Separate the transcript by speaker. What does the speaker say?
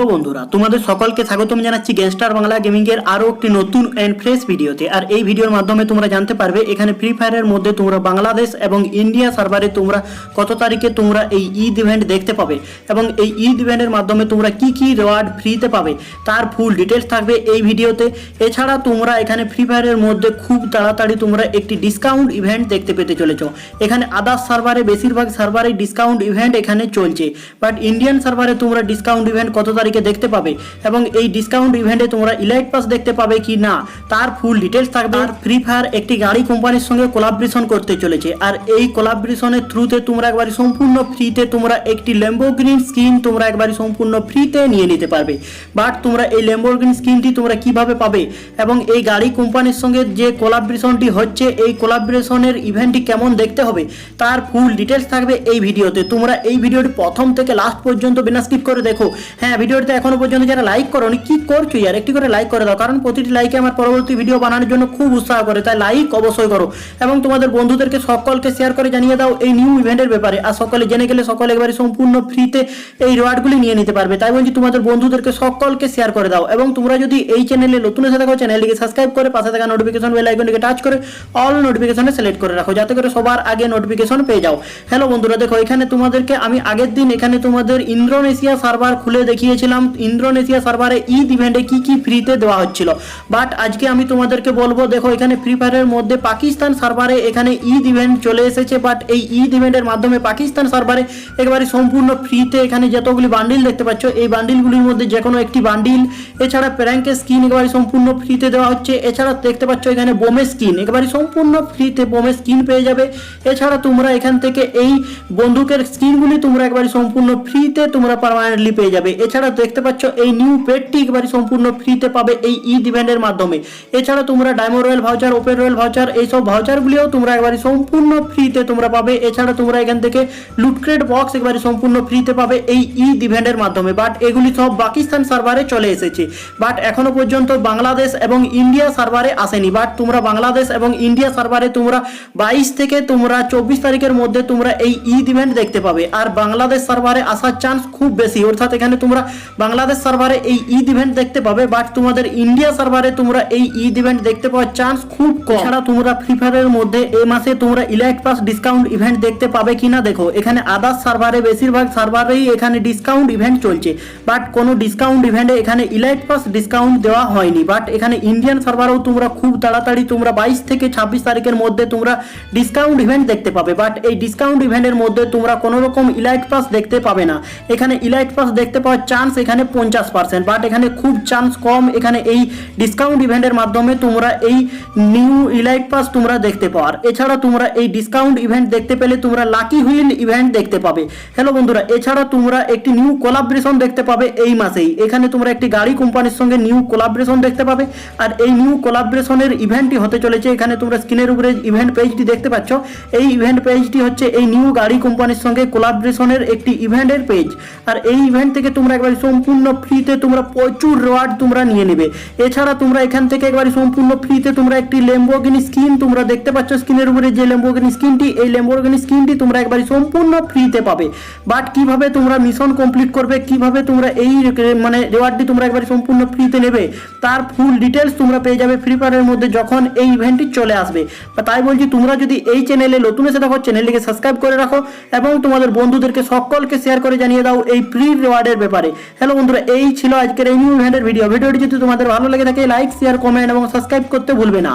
Speaker 1: Hello বন্ধুরা, তোমাদের সকলকে স্বাগতম জানাচ্ছি গ্যাংস্টার বাংলা গেমিং এর আরও একটি নতুন অ্যান্ড ফ্রেশ ভিডিওতে। আর এই ভিডিওর মাধ্যমে তোমরা জানতে পারবে, এখানে ফ্রি ফায়ারের মধ্যে তোমরা বাংলাদেশ এবং ইন্ডিয়া সার্ভারে তোমরা কত তারিখে তোমরা এই ঈদ ইভেন্ট দেখতে পাবে এবং এই ঈদ ইভেন্টের মাধ্যমে তোমরা কি কি রিওয়ার্ড ফ্রিতে পাবে, তার ফুল ডিটেলস থাকবে এই ভিডিওতে। এছাড়া তোমরা এখানে ফ্রি ফায়ারের মধ্যে খুব তাড়াতাড়ি তোমরা একটি ডিসকাউন্ট ইভেন্ট দেখতে পেতে চলেছো। এখানে আদার্স সার্ভারে বেশিরভাগ সার্ভারে ডিসকাউন্ট ইভেন্ট এখানে চলছে। বাট ইন্ডিয়ান সার্ভারে তোমরা ডিসকাউন্ট ইভেন্ট কত তারিখে দেখতে পাবে এবং এই ডিসকাউন্ট ইভেন্টে তোমরা ইলাইট পাস দেখতে পাবে কি না তার ফুল ডিটেলস থাকবে। আর ফ্রি ফায়ার একটি গাড়ি কোম্পানির সঙ্গে কোলাবরেশন করতে চলেছে। আর এই কোলাবরেশনের থ্রুতে তোমরা একবারে সম্পূর্ণ ফ্রিতে তোমরা একটি ল্যাম্বোগ্রিন স্কিন তোমরা একবারে সম্পূর্ণ ফ্রিতে নিয়ে নিতে পারবে। বাট তোমরা এই ল্যাম্বোগ্রিন স্কিনটি তোমরা কীভাবে পাবে এবং এই গাড়ি কোম্পানির সঙ্গে যে কোলাবরেশনটি হচ্ছে এই কোলাবরেশনের ইভেন্টটি কেমন দেখতে হবে তার ফুল ডিটেলস থাকবে এই ভিডিওতে তোমরা এই ভিডিওটি প্রথম থেকে লাস্ট পর্যন্ত বিনা স্কিপ করে দেখো। হ্যাঁ ভিডিওতে এখনও পর্যন্ত যারা লাইক করোনি, কি করছ ইয়ার? একটি করে লাইক করে দাও, কারণ প্রতিটি লাইকে আমার পরবর্তী ভিডিও বানানোর জন্য খুব উৎসাহ করে, তাই লাইক অবশ্যই করো। এবং তোমাদের বন্ধুদেরকে সকলকে শেয়ার করে জানিয়ে দাও এই নিউ ইভেন্টের ব্যাপারে। আর সকলে জেনে গেলে সকলে একবারে সম্পূর্ণ ফ্রিতে এই রিওয়ার্ডগুলি নিয়ে নিতে পারবে। তাই বলছি, তোমাদের বন্ধুদেরকে সকলকে শেয়ার করে দাও। এবং তোমরা যদি এই চ্যানেলে নতুন এসে থাকো চ্যানেলটিকে সাবস্ক্রাইব করে পাশে থাকা নোটিফিকেশন বেল আইকনটিকে টাচ করে অল নোটিফিকেশনে সিলেক্ট করে রাখো, যাতে করে সবার আগে নোটিফিকেশন পেয়ে যাও। হ্যালো বন্ধুরা, দেখো, এখানে তোমাদেরকে আমি আগের দিন এখানে তোমাদের ইন্দ্রোনেশিয়া সার্ভার খুলে দেখিয়েছিলাম। ইন্দ্রোনেশিয়া সার্ভারে ঈদ ইভেন্টে কি কি ফ্রিতে দেওয়া হচ্ছিল। বাট আজকে আমি তোমাদেরকে বলব, দেখো এখানে ফ্রি ফায়ারের মধ্যে পাকিস্তান সার্ভারে এখানে ঈদ ইভেন্ট চলে এসেছে, বাট এই ঈদ ইভেন্টের মাধ্যমে পাকিস্তান সার্ভারে একেবারে সম্পূর্ণ ফ্রিতে এখানে যতগুলি বান্ডিল দেখতে পাচ্ছ, এই বান্ডিলগুলির মধ্যে যে কোনো একটি বান্ডিল, এছাড়া প্র্যাঙ্কের স্কিন একেবারে সম্পূর্ণ ফ্রিতে দেওয়া হচ্ছে, এছাড়া দেখতে পাচ্ছ এখানে বোমে স্কিন, একেবারে সম্পূর্ণ ফ্রিতে বোমে স্কিন পেয়ে যাবে, এছাড়া তোমরা এখান থেকে এই বন্দুকের স্কিনগুলি তোমরা একবারে সম্পূর্ণ ফ্রিতে তোমরা পারমানেন্টলি পেয়ে যাবে, এছাড়া দেখতে পাচ্ছ, এই নিউ পেডটি একবারে সম্পূর্ণ ফ্রিতে পাবে এই ঈদ ইভেন্টের মাধ্যমে। এছাড়া তোমরা diamond royal voucher open royal voucher এইসব ভাউচারগুলিও তোমরা একবারে সম্পূর্ণ ফ্রিতে তোমরা পাবে। এছাড়া তোমরা এখান থেকে লুটক্রেট বক্স একবারে সম্পূর্ণ ফ্রিতে পাবে এই ঈদ ইভেন্টের মাধ্যমে। বাট এগুলি সব পাকিস্তান সার্ভারে চলে এসেছে। বাট এখনও পর্যন্ত বাংলাদেশ এবং ইন্ডিয়া সার্ভারে আসেনি। বাট তোমরা বাংলাদেশ এবং ইন্ডিয়া সার্ভারে তোমরা বাইশ থেকে তোমরা চব্বিশ তারিখের মধ্যে তোমরা এই ঈদ ইভেন্ট দেখতে পাবে। আর বাংলাদেশ সার্ভারে আসার চান্স খুব বেশি। অর্থাৎ এখানে তোমরা বাংলাদেশ সার্ভারে এই ঈদ ইভেন্ট দেখতে পাবে বাট তোমাদের ইন্ডিয়া সার্ভারে তোমরা এই ঈদ ইভেন্ট দেখতে পাওয়ার চান্স খুব কম। এছাড়া তোমরা ফ্রি ফায়ারের মধ্যে এই মাসে তোমরা ইলাইট পাস ডিসকাউন্ট ইভেন্ট দেখতে পাবে কিনা দেখো। এখানে আদার্স সার্ভারে, বেশিরভাগ সার্ভারেই এখানে ডিসকাউন্ট ইভেন্ট চলছে বাট কোনো ডিসকাউন্ট ইভেন্টে এখানে ইলাইট পাস ডিসকাউন্ট দেওয়া হয়নি। বাট এখানে ইন্ডিয়ান সার্ভারেও তোমরা খুব তাড়াতাড়ি তোমরা বাইশ থেকে ছাব্বিশ তারিখের মধ্যে তোমরা ডিসকাউন্ট ইভেন্ট দেখতে পাবে। বাট এই ডিসকাউন্ট ইভেন্টের মধ্যে তোমরা কোনো রকম ইলাইট পাস দেখতে পাবে না। এখানে ইলাইট পাস দেখতে পাওয়ার চান্স এখানে পঞ্চাশ পার্সেন্ট বাট এখানে খুব চান্স কম। এখানে এই ডিসকাউন্ট ইভেন্টের মাধ্যমে তোমরা এই নিউ ইলাইট পাস তোমরা দেখতে পাওয়ার এছাড়া তোমরা এই ডিসকাউন্ট ইভেন্ট দেখতে পেলে তোমরা লাকি হুইল ইভেন্ট দেখতে পাবে। হ্যালো বন্ধুরা, এছাড়া তোমরা একটি নিউ কোলাবরেশন দেখতে পাবে এই মাসেই। এখানে তোমরা একটি গাড়ি কোম্পানির সঙ্গে নিউ কোলাবরেশন দেখতে পাবে। আর এই নিউ কোলাবরেশনের ইভেন্টটি হতে চলেছে। এখানে তোমরা স্ক্রিনের উপরে ইভেন্ট পেজটি দেখতে পাচ্ছ। এই ইভেন্ট পেজটি হচ্ছে এই নিউ গাড়ি কোম্পানির সঙ্গে কোলাবরেশনের একটি ইভেন্টের পেজ আর এই ইভেন্ট থেকে তোমরা একবার সম্পূর্ণ ফ্রিতে তোমরা প্রচুর রিওয়ার্ড তোমরা নিয়ে নেবে। এছাড়া তোমরা এখান থেকে একবারে সম্পূর্ণ ফ্রিতে তোমরা একটি লেম্বোগিনি স্কিন তোমরা দেখতে পাচ্ছ স্ক্রিনের উপরে যে লেম্বোগিনি স্কিনটি এই লেম্বোগিনি স্কিনটি তোমরা একবারে সম্পূর্ণ ফ্রিতে পাবে। বাট কীভাবে তোমরা মিশন কমপ্লিট করবে, কীভাবে তোমরা এই মানে রিওয়ার্ডটি তোমরা একবারে সম্পূর্ণ ফ্রিতে নেবে, তার ফুল ডিটেলস তোমরা পেয়ে যাবে ফ্রি ফায়ারের মধ্যে যখন এই ইভেন্টটি চলে আসবে। তাই বলছি, তোমরা যদি এই চ্যানেলে নতুন এসে থাকো চ্যানেলটিকে সাবস্ক্রাইব করে রাখো এবং তোমাদের বন্ধুদেরকে সকলকে শেয়ার করে জানিয়ে দাও এই ফ্রি রিওয়ার্ডের ব্যাপারে। হ্যালো বন্ধুরা, এই ছিল আজকের এই নিউ ভিডিও ভিডিওটি যদি তোমাদের ভালো লেগে থাকে লাইক শেয়ার কমেন্ট এবং সাবস্ক্রাইব করতে ভুলবে না।